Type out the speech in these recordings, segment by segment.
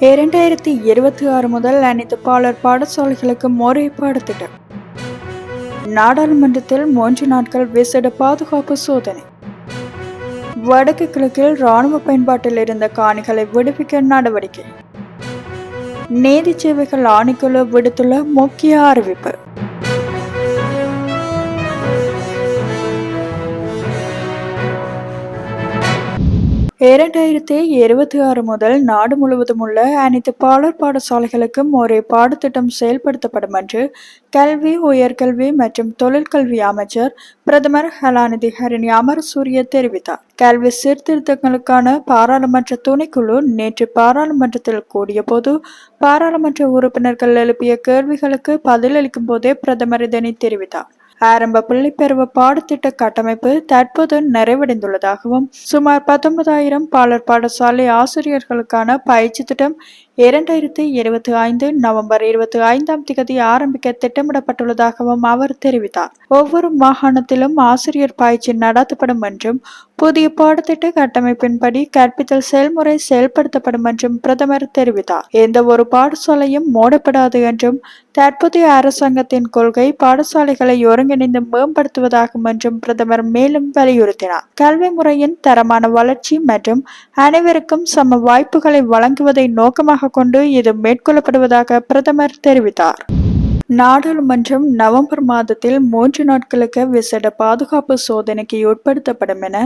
இரண்டாயிரத்தி இருபத்தி ஆறு முதல் அனைத்து பாலர் பாடசாலைகளுக்கு முறைப்பாடு திட்டம். நாடாளுமன்றத்தில் மூன்று நாட்கள் விசேட பாதுகாப்பு சோதனை. வடக்கு கிழக்கில் ராணுவ பயன்பாட்டில் இருந்த காணிகளை விடுவிக்க நடவடிக்கை. நீதி சேவைகள் ஆணைக்குழு விடுத்துள்ள முக்கிய அறிவிப்பு. இரண்டாயிரத்தி இருபத்தி ஆறு முதல் நாடு முழுவதும் உள்ள அனைத்து பாலர் பாடசாலைகளுக்கும் ஒரே பாடத்திட்டம் செயல்படுத்தப்படும் என்று கல்வி உயர்கல்வி மற்றும் தொழிற்கல்வி அமைச்சர் பிரதமர் கலாநிதி ஹரிணி அமரசூரிய தெரிவித்தார். கல்வி சீர்திருத்தங்களுக்கான பாராளுமன்ற துணைக்குழு நேற்று பாராளுமன்றத்தில் கூடிய போது பாராளுமன்ற உறுப்பினர்கள் எழுப்பிய கேள்விகளுக்கு பதிலளிக்கும் போதே பிரதமர் இதனை தெரிவித்தார். ஆரம்ப பள்ளிப்பருவ பாடத்திட்ட கட்டமைப்பு தற்போது நிறைவடைந்துள்ளதாகவும் சுமார் பத்தொன்பதாயிரம் பாலர் பாடசாலை ஆசிரியர்களுக்கான பயிற்சி திட்டம் இரண்டாயிரத்தி இருபத்தி ஐந்து நவம்பர் இருபத்தி ஐந்தாம் திகதி ஆரம்பிக்க திட்டமிடப்பட்டுள்ளதாகவும் அவர் தெரிவித்தார். ஒவ்வொரு மாகாணத்திலும் ஆசிரியர் பயிற்சி நடத்தப்படும் என்றும் புதிய பாடத்திட்ட கட்டமைப்பின்படி கற்பித்தல் செயல்முறை செயல்படுத்தப்படும் என்றும் பிரதமர் தெரிவித்தார். எந்த ஒரு பாடசாலையும் மூடப்படாது என்றும் தற்போதைய அரசாங்கத்தின் கொள்கை பாடசாலைகளை ஒருங்கிணைந்து மேம்படுத்துவதாகும் என்றும் பிரதமர் மேலும் வலியுறுத்தினார். கல்வி முறையின் தரமான வளர்ச்சி மற்றும் அனைவருக்கும் சம வாய்ப்புகளை வழங்குவதை நோக்கமாக கொண்டு இது மேற்கொள்ளப்படுவதாக பிரதமர் தெரிவித்தார். நாடாளுமன்றம் நவம்பர் மாதத்தில் மூன்று நாட்களுக்கு விசேட பாதுகாப்பு சோதனைக்கு உட்படுத்தப்படும் என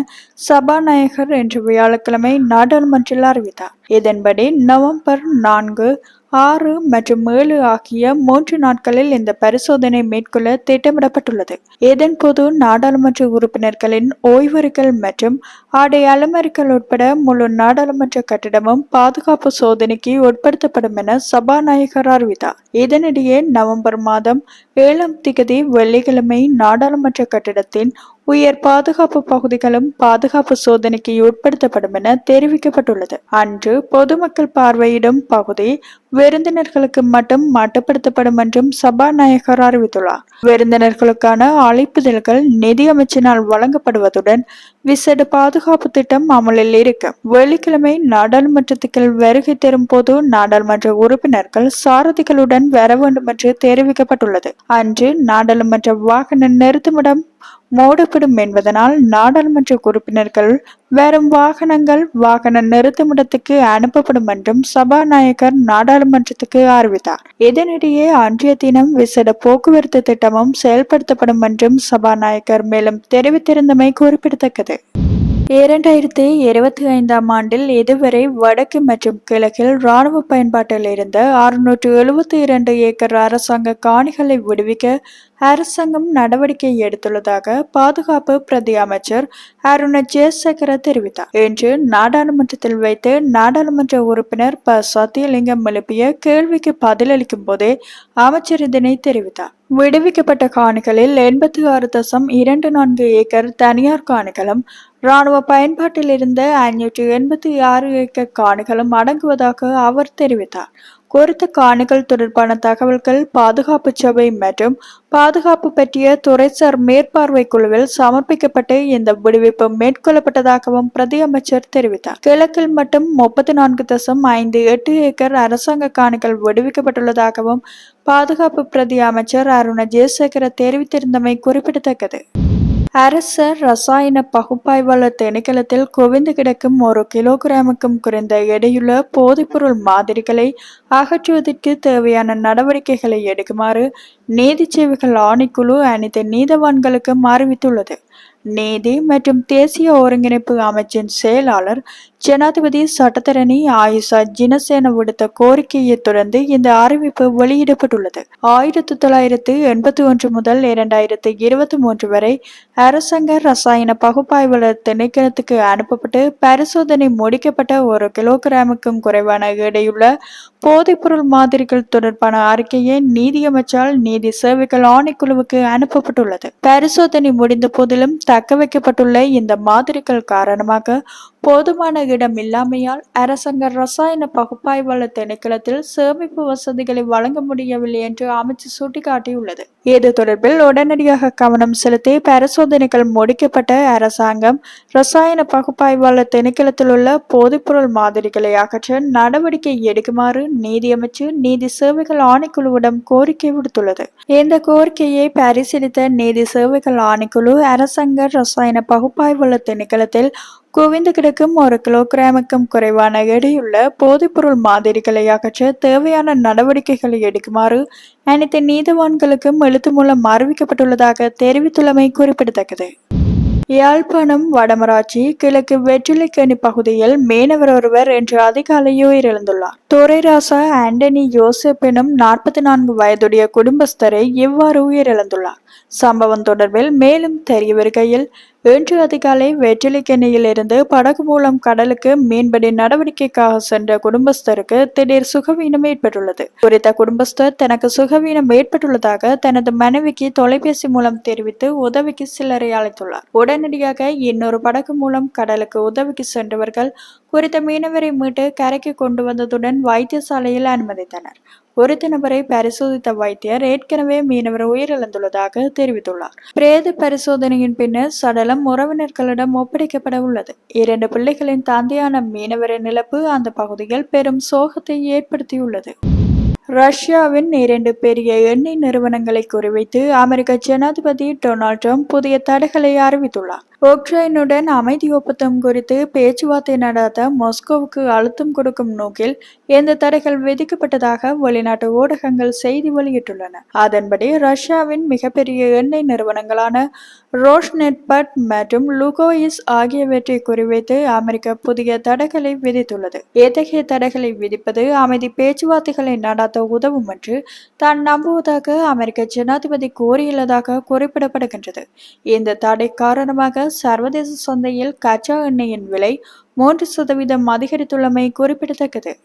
சபாநாயகர் இன்று வியாழக்கிழமை நாடாளுமன்றில் அறிவித்தார். இதன்படி நவம்பர் நான்கு ஆறு மற்றும் ஏழு ஆகிய மூன்று நாட்களில் இந்த பரிசோதனை மேற்கொள்ள திட்டமிடப்பட்டுள்ளது. இதன்போது நாடாளுமன்ற உறுப்பினர்களின் ஓய்வறிகள் மற்றும் ஆடை அலமரிகள் உட்பட முழு நாடாளுமன்ற கட்டிடமும் பாதுகாப்பு சோதனைக்கு உட்படுத்தப்படும் என சபாநாயகர் அறிவித்தார். இதனிடையே நவம்பர் மாதம் ஏழாம் திகதி வெள்ளிக்கிழமை நாடாளுமன்ற கட்டிடத்தின் உயர் பாதுகாப்பு பகுதிகளும் பாதுகாப்பு சோதனைக்கு உட்படுத்தப்படும் என தெரிவிக்கப்பட்டுள்ளது. அன்று பொதுமக்கள் பார்வையிடும் பகுதி விருந்தினர்களுக்கு மட்டும் மட்டுப்படுத்தப்படும் என்றும் சபாநாயகர் அறிவித்துள்ளார். விருந்தினர்களுக்கான அழைப்புதல்கள் நிதியமைச்சினால் வழங்கப்படுவதுடன் விசேட பாதுகாப்பு திட்டம் அமலில் இருக்கும் வெள்ளிக்கிழமை நாடாளுமன்றத்துக்கு வருகை தரும் போது நாடாளுமன்ற உறுப்பினர்கள் சாரதிகளுடன் வர வேண்டும் என்று தெரிவிக்கப்பட்டுள்ளது. அன்று நாடாளுமன்ற வாகன நிறுத்துமிடம் மூடப்படும் என்பதனால் நாடாளுமன்ற உறுப்பினர்கள் வெறும் வாகனங்கள் வாகன நிறுத்துமிடத்துக்கு அனுப்பப்படும் என்றும் சபாநாயகர் நாடாளுமன்றத்துக்கு அறிவித்தார். இதனிடையே அன்றைய தினம் விசேட போக்குவரத்து திட்டமும் செயல்படுத்தப்படும் என்றும் சபாநாயகர் மேலும் தெரிவித்திருந்தமை குறிப்பிடத்தக்கது. இரண்டாயிரத்தி இருபத்தி ஐந்தாம் ஆண்டில் இதுவரை வடக்கு மற்றும் கிழக்கில் இராணுவ பயன்பாட்டில் இருந்த அறுநூற்று எழுபத்தி இரண்டு ஏக்கர் அரசாங்க காணிகளை விடுவிக்க அரசாங்கம் நடவடிக்கை எடுத்துள்ளதாக பாதுகாப்பு பிரதி அமைச்சர் அருண ஜெயசேகர தெரிவித்தார். இன்று நாடாளுமன்றத்தில் வைத்து நாடாளுமன்ற உறுப்பினர் ப. சத்தியலிங்கம் எழுப்பிய கேள்விக்கு பதிலளிக்கும் போதே அமைச்சர் இதனை தெரிவித்தார். விடுவிக்கப்பட்ட காணிகளில் எண்பத்தி ஆறு தசம் இரண்டு நான்கு ஏக்கர் தனியார் காணிகளும் இராணுவ பயன்பாட்டில் இருந்த ஐநூற்றி எண்பத்தி ஆறு ஏக்கர் காணிகளும் அடங்குவதாக அவர் தெரிவித்தார். குறித்த காணிகள் தொடர்பான தகவல்கள் பாதுகாப்பு சபை மற்றும் பாதுகாப்பு பற்றிய துறைசார் மேற்பார்வை குழுவில் சமர்ப்பிக்கப்பட்டு இந்த விடுவிப்பு மேற்கொள்ளப்பட்டதாகவும் பிரதி அமைச்சர் தெரிவித்தார். கிழக்கில் மட்டும் முப்பத்தி நான்கு தசம் ஐந்து எட்டு ஏக்கர் அரசாங்க காணிகள் விடுவிக்கப்பட்டுள்ளதாகவும் பாதுகாப்பு பிரதி அமைச்சர் அருண ஜெயசேகர தெரிவித்திருந்தமை குறிப்பிடத்தக்கது. அரசர் ரசாயன பகுப்பாய்வாளர் திணைக்களத்தில் குவிந்து கிடக்கும் ஒரு கிலோகிராமுக்கும் குறைந்த எடையுள்ள போதைப்பொருள் மாதிரிகளை அகற்றுவதற்கு தேவையான நடவடிக்கைகளை எடுக்குமாறு நீதி சேவைகள் ஆணைக்குழு அனைத்து நீதவான்களுக்கும் அறிவித்துள்ளது. நீதி மற்றும் தேசிய ஒருங்கிணைப்பு அமைச்சின் செயலாளர் ஜனாதிபதி சட்டத்தரணி ஆயுஷா ஜினசேன விடுத்த கோரிக்கையை தொடர்ந்து இந்த அறிவிப்பு வெளியிடப்பட்டுள்ளது. ஆயிரத்தி தொள்ளாயிரத்து எண்பத்தி ஒன்று முதல் இரண்டாயிரத்து இருபத்தி மூன்று வரை அரசாங்க ரசாயன பகுப்பாய்வாளர் திணைக்களத்துக்கு அனுப்பப்பட்டு பரிசோதனை முடிக்கப்பட்ட ஒரு கிலோகிராமுக்கும் குறைவான எடையுள்ள போதைப்பொருள் மாதிரிகள் தொடர்பான அறிக்கையை நீதியமைச்சால் நீதி சேவைகள் ஆணைக்குழுவுக்கு அனுப்பப்பட்டுள்ளது. பரிசோதனை முடிந்த போதிலும் தக்க வைக்கப்பட்டுள்ள இந்த மாதிரிகள் காரணமாக போதுமான இடம் இல்லாமையால் அரசாங்க ரசாயன பகுப்பாய்வாளர் திணைக்களத்தில் சேமிப்பு வசதிகளை வழங்க முடியவில்லை என்று அமைச்சு சுட்டிக்காட்டியுள்ளது. இது தொடர்பில் உடனடியாக கவனம் செலுத்தி பரிசோதனைகள் முடிக்கப்பட்ட அரசாங்கம் ரசாயன பகுப்பாய்வாளர் திணைக்களத்தில் உள்ள போதைப்பொருள் மாதிரிகளை அகற்ற நடவடிக்கை எடுக்குமாறு நீதியமைச்சு நீதி சேவைகள் ஆணைக்குழுவிடம் கோரிக்கை விடுத்துள்ளது. இந்த கோரிக்கையை பரிசீலித்த நீதி சேவைகள் ஆணைக்குழு அரசாங்க ரசாயன பகுப்பாய்வாளர் திணைக்களத்தில் குவிந்து கிடக்கும் ஒரு கிலோகிராமுக்கும் குறைவான எடையுள்ள போதைப்பொருள் மாதிரிகளை அகற்ற தேவையான நடவடிக்கைகளை எடுக்குமாறு அனைத்து நீதிவான்களுக்கும் எழுத்து மூலம் அறிவிக்கப்பட்டுள்ளதாக தெரிவித்துள்ளமை குறிப்பிடத்தக்கது. யாழ்ப்பாணம் வடமராட்சி கிழக்கு வெற்றிலைக்கணி பகுதியில் மீனவர் ஒருவர் இன்று அதிகாலையோ உயிரிழந்துள்ளார். துரைராசா ஆண்டனி யோசப் எனும் நாற்பத்தி நான்கு வயதுடைய குடும்பஸ்தரை இவ்வாறு உயிரிழந்துள்ளார். சம்பவம் தொடர்பில் மேலும் தெரிய வருகையில் இன்று அதிகாலை வெற்றிலிக்கெண்ணையிலிருந்து படகு மூலம் கடலுக்கு மீன்பிடி நடவடிக்கைக்காக சென்ற குடும்பஸ்தருக்கு திடீர் சுகவீனம் ஏற்பட்டுள்ளது. குறித்த குடும்பஸ்தர் தனக்கு சுகவீனம் ஏற்பட்டுள்ளதாக தனது மனைவிக்கு தொலைபேசி மூலம் தெரிவித்து உதவிக்கு சிலரை அழைத்துள்ளார் உடனடியாக இன்னொரு படகு மூலம் கடலுக்கு உதவிக்கு சென்றவர்கள் குறித்த மீனவரை மீட்டு கரைக்கு கொண்டு வந்ததுடன் வைத்தியசாலையில் அனுமதித்தனர். குறித்த நபரை பரிசோதித்த வைத்தியர் ஏற்கனவே மீனவர் உயிரிழந்துள்ளதாக தெரிவித்துள்ளார். பிரேத பரிசோதனையின் பின்னர் சடலம் உறவினர்களிடம் ஒப்படைக்கப்பட உள்ளது. இரண்டு பிள்ளைகளின் தந்தையான மீனவரின் இழப்பு அந்த பகுதியில் பெரும் சோகத்தை ஏற்படுத்தியுள்ளது. ரஷ்யாவின் இரண்டு பெரிய எண்ணெய் நிறுவனங்களை குறிவைத்து அமெரிக்க ஜனாதிபதி டொனால்ட் ட்ரம்ப் புதிய தடைகளை அறிவித்துள்ளார். உக்ரைனுடன் அமைதி ஒப்பந்தம் குறித்து பேச்சுவார்த்தை நடாத்த மாஸ்கோவுக்கு அழுத்தம் கொடுக்கும் நோக்கில் இந்த தடைகள் விதிக்கப்பட்டதாக வெளிநாட்டு ஊடகங்கள் செய்தி வெளியிட்டுள்ளன. அதன்படி ரஷ்யாவின் மிகப்பெரிய எண்ணெய் நிறுவனங்களான ரோஷ்நெட்பட் மற்றும் லுகோயிஸ் ஆகியவற்றை குறிவைத்து அமெரிக்கா புதிய தடைகளை விதித்துள்ளது. இத்தகைய தடைகளை விதிப்பது அமைதி பேச்சுவார்த்தைகளை நடாத்த உதவும் என்று தான் நம்புவதாக அமெரிக்க ஜனாதிபதி கோரியுள்ளதாக குறிப்பிடப்படுகின்றது. இந்த தடை காரணமாக சர்வதேச சந்தையில் கச்சா எண்ணெயின் விலை மூன்று சதவீதம் அதிகரித்துள்ளமை குறிப்பிடத்தக்கது.